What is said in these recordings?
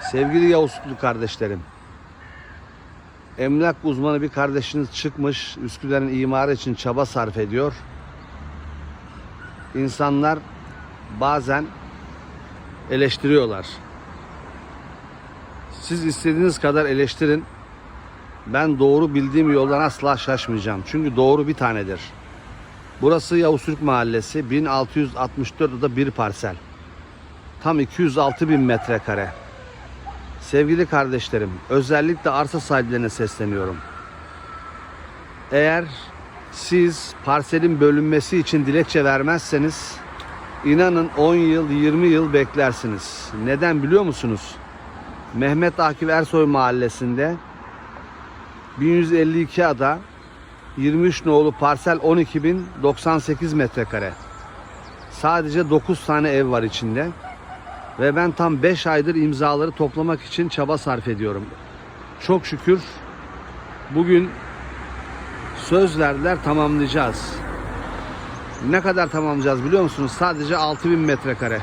Sevgili Yavuzlu kardeşlerim. Emlak uzmanı bir kardeşiniz çıkmış. Üsküdar'ın imarı için çaba sarf ediyor. İnsanlar bazen eleştiriyorlar. Siz istediğiniz kadar eleştirin. Ben doğru bildiğim yoldan asla şaşmayacağım. Çünkü doğru bir tanedir. Burası Yavuz Türk Mahallesi 1664 oda bir parsel. Tam 206 bin metrekare. Sevgili kardeşlerim, özellikle arsa sahiplerine sesleniyorum. Eğer siz parselin bölünmesi için dilekçe vermezseniz inanın 10 yıl, 20 yıl beklersiniz. Neden biliyor musunuz? Mehmet Akif Ersoy mahallesinde 1152 ada 23 nolu parsel 12.098 metrekare. Sadece 9 tane ev var içinde. Ve ben tam 5 aydır imzaları toplamak için çaba sarf ediyorum. Çok şükür bugün söz verdiler tamamlayacağız. Ne kadar tamamlayacağız biliyor musunuz? Sadece 6000 metrekare.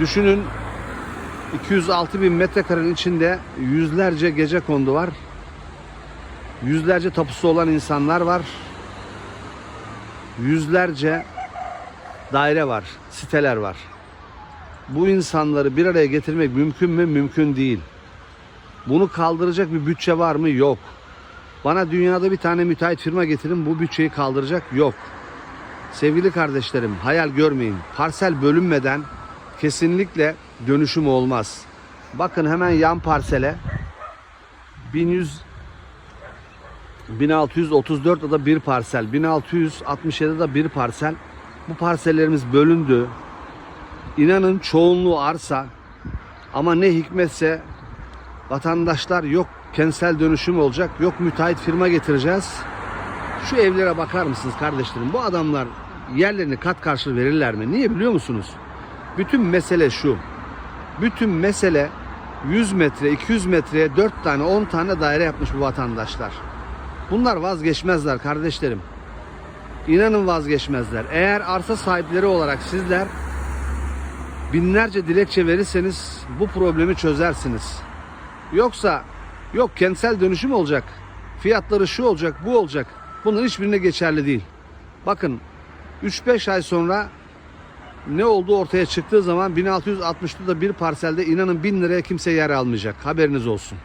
Düşünün 206 bin metrekarenin içinde yüzlerce gece kondu var. Yüzlerce tapusu olan insanlar var. Yüzlerce daire var, siteler var. Bu insanları bir araya getirmek mümkün mü? Mümkün değil. Bunu kaldıracak bir bütçe var mı? Yok. Bana dünyada bir tane müteahhit firma getirin bu bütçeyi kaldıracak yok. Sevgili kardeşlerim hayal görmeyin. Parsel bölünmeden kesinlikle dönüşüm olmaz. Bakın hemen yan parsele 1100 1634 da bir parsel, 1667 da bir parsel. Bu parsellerimiz bölündü. İnanın çoğunluğu arsa ama ne hikmetse vatandaşlar yok kentsel dönüşüm olacak, yok müteahhit firma getireceğiz. Şu evlere bakar mısınız kardeşlerim? Bu adamlar yerlerini kat karşılığı verirler mi? Niye biliyor musunuz? Bütün mesele şu. Bütün mesele 100 metre, 200 metreye 4 tane, 10 tane daire yapmış bu vatandaşlar. Bunlar vazgeçmezler kardeşlerim. İnanın vazgeçmezler. Eğer arsa sahipleri olarak sizler binlerce dilekçe verirseniz bu problemi çözersiniz. Yoksa yok kentsel dönüşüm olacak. Fiyatları şu olacak, bu olacak. Bunun hiçbirine geçerli değil. Bakın 3-5 ay sonra ne olduğu ortaya çıktığı zaman 1660'da bir parselde inanın 1000 liraya kimse yer almayacak. Haberiniz olsun.